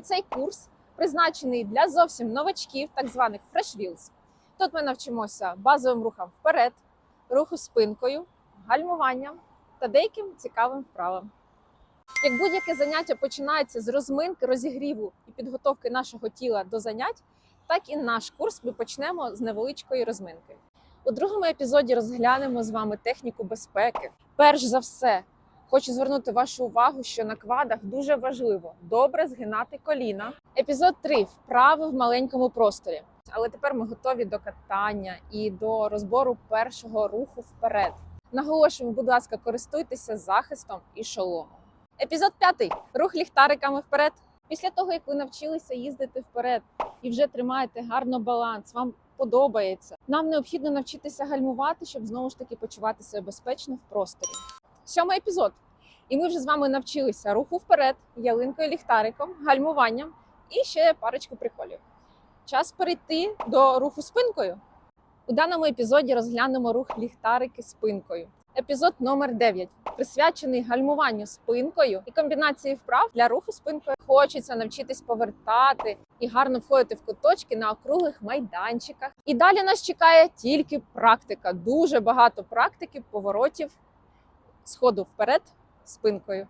Цей курс призначений для зовсім новачків, так званих Wheels. Тут ми навчимося базовим рухам вперед, руху спинкою, гальмуванням та деяким цікавим вправам. Як будь-яке заняття починається з розминки, розігріву і підготовки нашого тіла до занять, так і наш курс ми почнемо з невеличкої розминки. У другому епізоді розглянемо з вами техніку безпеки. Перш за все, хочу звернути вашу увагу, що на квадах дуже важливо добре згинати коліна. Епізод 3 вправи в маленькому просторі. Але тепер ми готові до катання і до розбору першого руху вперед. Наголошуємо, будь ласка, користуйтеся захистом і шоломом. Епізод 5 рух ліхтариками вперед. Після того, як ви навчилися їздити вперед і вже тримаєте гарно баланс, вам подобається. Нам необхідно навчитися гальмувати, щоб знову ж таки почувати себе безпечно в просторі. Сьомий епізод. І ми вже з вами навчилися руху вперед, ялинкою ліхтариком, гальмуванням і ще парочку приколів. Час перейти до руху спинкою. У даному епізоді розглянемо рух ліхтарики спинкою. Епізод номер 9 присвячений гальмуванню спинкою і комбінації вправ для руху спинкою. Хочеться навчитись повертати і гарно входити в куточки на округлих майданчиках. І далі нас чекає тільки практика. Дуже багато практики, поворотів, сходу вперед спинкою.